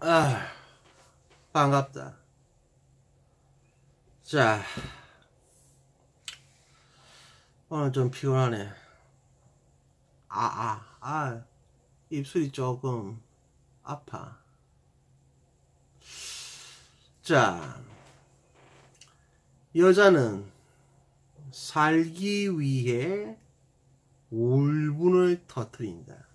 아, 반갑다. 자, 오늘 좀 피곤하네. 아, 아, 아, 입술이 조금 아파. 자, 여자는 살기 위해 울분을 터뜨린다.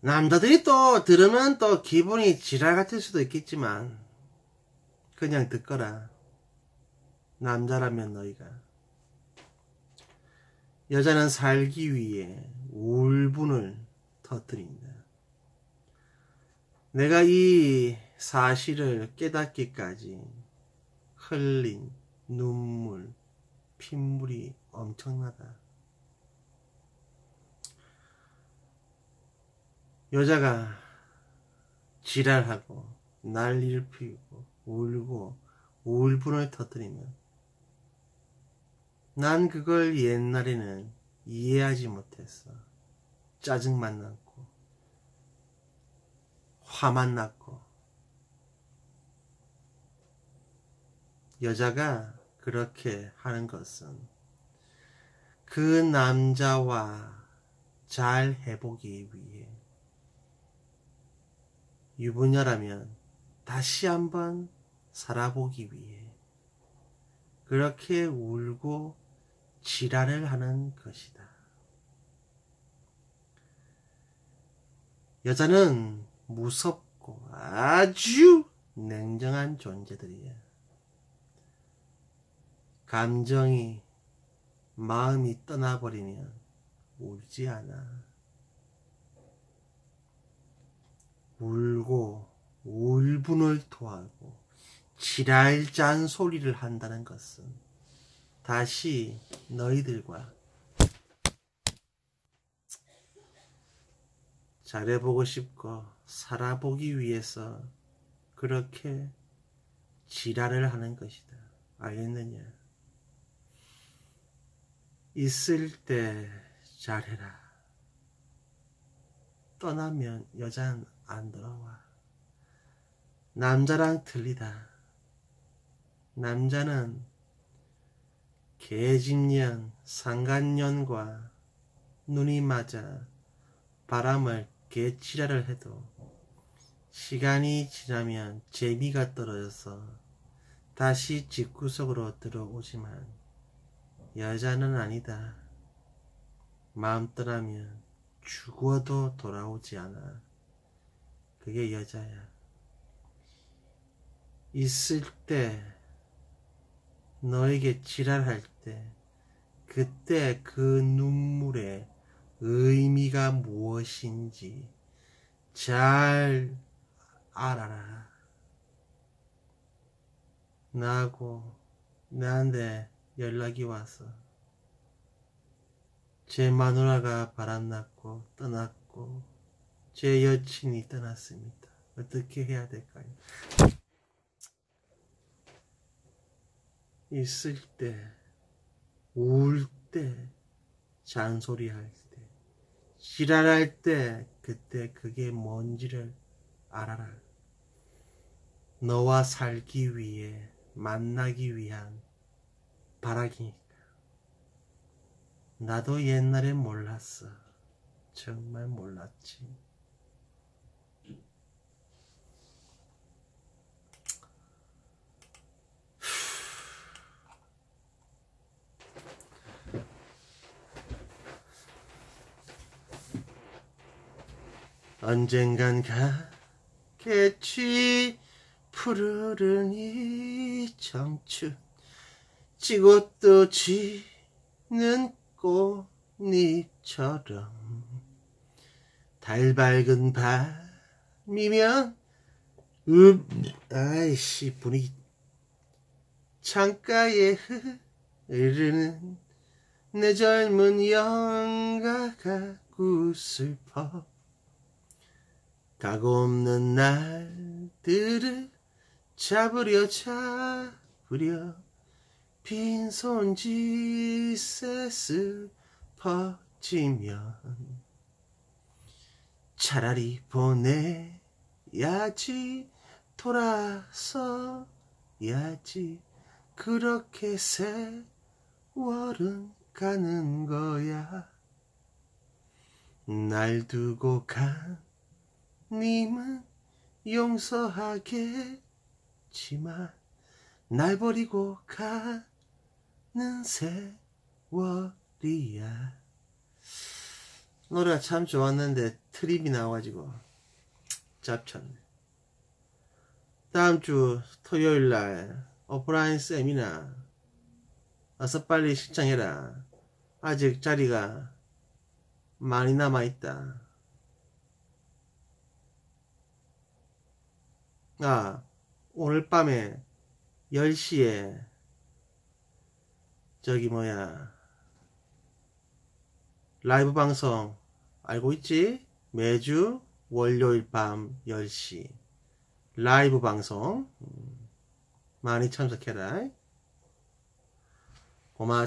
남자들이 또 들으면 또 기분이 지랄 같을 수도 있겠지만 그냥 듣거라. 남자라면 너희가 여자는 살기 위해 울분을 터뜨린다. 내가 이 사실을 깨닫기까지 흘린 눈물, 핏물이 엄청나다. 여자가 지랄하고 난리를 피우고 울고 울분을 터뜨리면 난 그걸 옛날에는 이해하지 못했어. 짜증만 났고 화만 났고 여자가 그렇게 하는 것은 그 남자와 잘 해보기 위해 유부녀라면 다시 한번 살아보기 위해 그렇게 울고 지랄을 하는 것이다. 여자는 무섭고 아주 냉정한 존재들이야. 감정이 마음이 떠나버리면 울지 않아. 울고 울분을 토하고 지랄 짠 소리를 한다는 것은 다시 너희들과 잘해보고 싶고 살아보기 위해서 그렇게 지랄을 하는 것이다. 알겠느냐? 있을 때 잘해라. 떠나면 여자는 안 돌아와. 남자랑 틀리다. 남자는 계집년, 상간년과 눈이 맞아 바람을 개치라를 해도 시간이 지나면 재미가 떨어져서 다시 집구석으로 들어오지만 여자는 아니다. 마음 떠나면 죽어도 돌아오지 않아. 그게 여자야. 있을 때, 너에게 지랄할 때, 그때 그 눈물의 의미가 무엇인지 잘 알아라. 나하고 나한테 연락이 와서 제 마누라가 바람났고 떠났고 제 여친이 떠났습니다. 어떻게 해야 될까요? 있을 때, 울 때, 잔소리할 때, 지랄할 때, 그때 그게 뭔지를 알아라. 너와 살기 위해, 만나기 위한 바라기니까. 나도 옛날에 몰랐어. 정말 몰랐지. 언젠간 가겠지 푸르른 이 청춘 지고 또 지는 꽃잎처럼 달 밝은 밤이면 음 아이씨 분위기 창가에 흐르는 내 젊은 영가가 구슬퍼 가고 없는 날들을 잡으려 잡으려 빈손짓에 슬퍼지면 차라리 보내야지 돌아서야지. 그렇게 세월은 가는 거야. 날 두고 간 님은 용서하겠지만 날 버리고 가 는 세월이야. 노래가 참 좋았는데 트립이 나와가지고 잡쳤네. 다음 주 토요일날 오프라인 세미나 어서 빨리 신청해라. 아직 자리가 많이 남아있다. 아 오늘 밤에 10시에 저기 뭐야. 라이브 방송 알고 있지? 매주 월요일 밤 10시. 라이브 방송. 많이 참석해라. 고마워